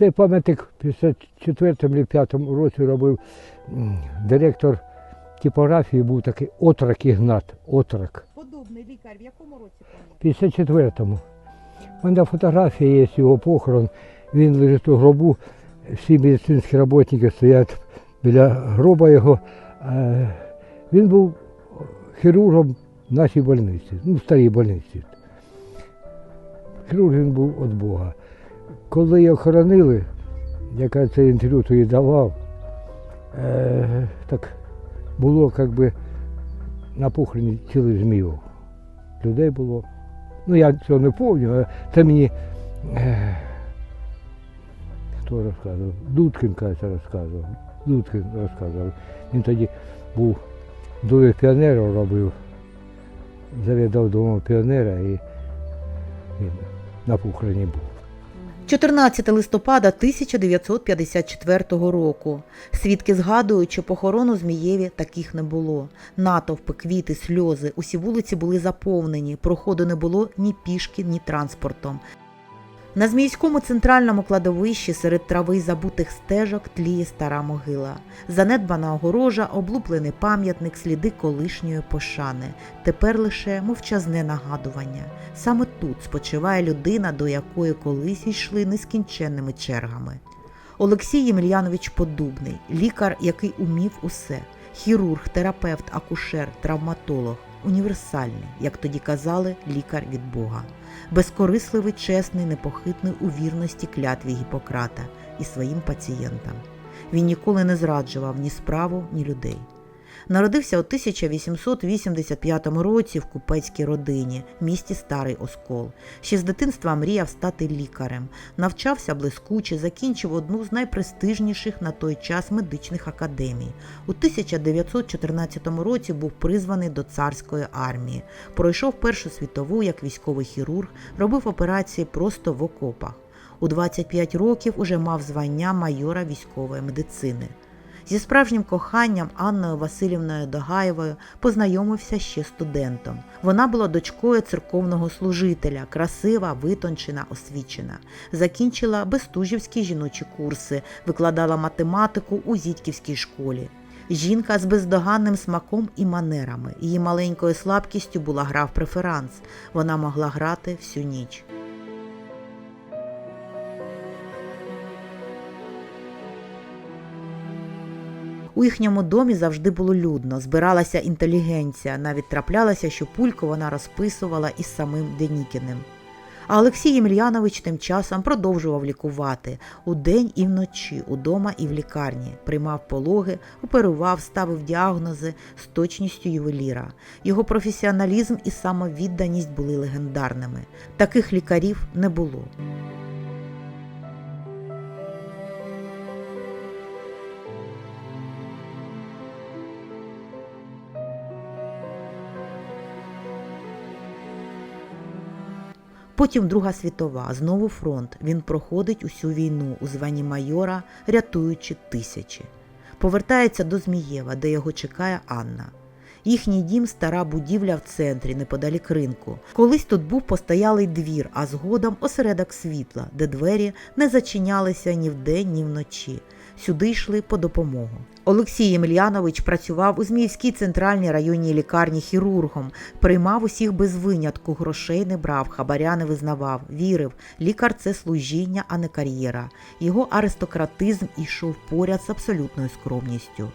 Цей пам'ятник в 54-му 5 році робив директор типографії, був такий отрак Ігнат. Отрак. Подобний лікар в якому році? В 54-му. У мене фотографія є його похорон. Він лежить у гробу. Всі медицинські роботники стоять біля гроба його. Е, Він був хірургом в нашій больниці, ну, в старій больниці. Хірург він був від Бога. Коли його хоронили, яка це інтерв'ю тоді давав, е, так було як би на похороні цілий зміїв. Людей було. Ну, я цього не пам'ятаю, а це мені е, хто розказував? Дудкин, кажеться, розказував. Дудкин розказував. Він тоді був дує піонерів робив, завідав домом піонера і він на похороні був. 14 листопада 1954 року. Свідки згадують, що похорону Змієві таких не було. Натовпи, квіти, сльози. Усі вулиці були заповнені. Проходу не було ні пішки, ні транспортом. На Зміївському центральному кладовищі серед трави забутих стежок тліє стара могила. Занедбана огорожа, облуплений пам'ятник, сліди колишньої пошани. Тепер лише мовчазне нагадування. Саме тут спочиває людина, до якої колись йшли нескінченними чергами. Олексій Ємельянович Подубний, лікар, який умів усе: хірург, терапевт, акушер, травматолог, універсальний, як тоді казали, лікар від Бога, безкорисливий, чесний, непохитний у вірності клятві Гіппократа і своїм пацієнтам. Він ніколи не зраджував ні справу, ні людей. Народився у 1885 році в купецькій родині, місті Старий Оскол. Ще з дитинства мріяв стати лікарем. Навчався блискуче, закінчив одну з найпрестижніших на той час медичних академій. У 1914 році був призваний до царської армії. Пройшов Першу світову як військовий хірург, робив операції просто в окопах. У 25 років уже мав звання майора військової медицини. Зі справжнім коханням Анною Васильівною Догаєвою познайомився ще студентом. Вона була дочкою церковного служителя, красива, витончена, освічена. Закінчила Бестужівські жіночі курси, викладала математику у Зітьківській школі. Жінка з бездоганним смаком і манерами. Її маленькою слабкістю була гра в преферанс. Вона могла грати всю ніч. У їхньому домі завжди було людно, збиралася інтелігенція, навіть траплялося, що пульку вона розписувала із самим Денікіним. А Олексій Ємельянович тим часом продовжував лікувати удень і вночі, удома і в лікарні, приймав пологи, оперував, ставив діагнози з точністю ювеліра. Його професіоналізм і самовідданість були легендарними. Таких лікарів не було. Потім Друга світова, знову фронт. Він проходить усю війну у званні майора, рятуючи тисячі. Повертається до Змієва, де його чекає Анна. Їхній дім стара будівля в центрі, неподалік ринку. Колись тут був постоялий двір, а згодом осередок світла, де двері не зачинялися ні вдень, ні вночі. Сюди йшли по допомогу. Олексій Ємельянович працював у Зміївській центральній районній лікарні хірургом, приймав усіх без винятку, грошей не брав, хабаря не визнавав, вірив. Лікар це служіння, а не кар'єра. Його аристократизм ішов поряд з абсолютною скромністю.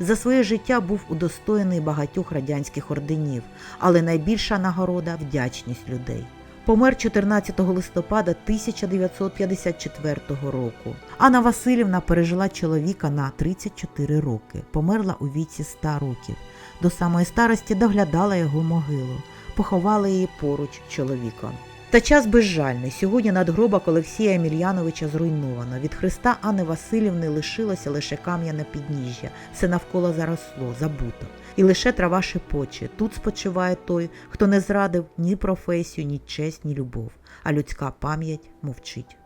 За своє життя був удостоєний багатьох радянських орденів, але найбільша нагорода вдячність людей. Помер 14 листопада 1954 року. Анна Васильівна пережила чоловіка на 34 роки, померла у віці 100 років. До самої старості доглядала його могилу, поховала її поруч з чоловіком. Та час безжальний. Сьогодні надгробок Олексія Емельяновича зруйновано. Від Христа Анни Васильівни лишилося лише кам'яне підніжжя. Все навколо заросло, забуто. І лише трава шепоче. Тут спочиває той, хто не зрадив ні професію, ні честь, ні любов. А людська пам'ять мовчить.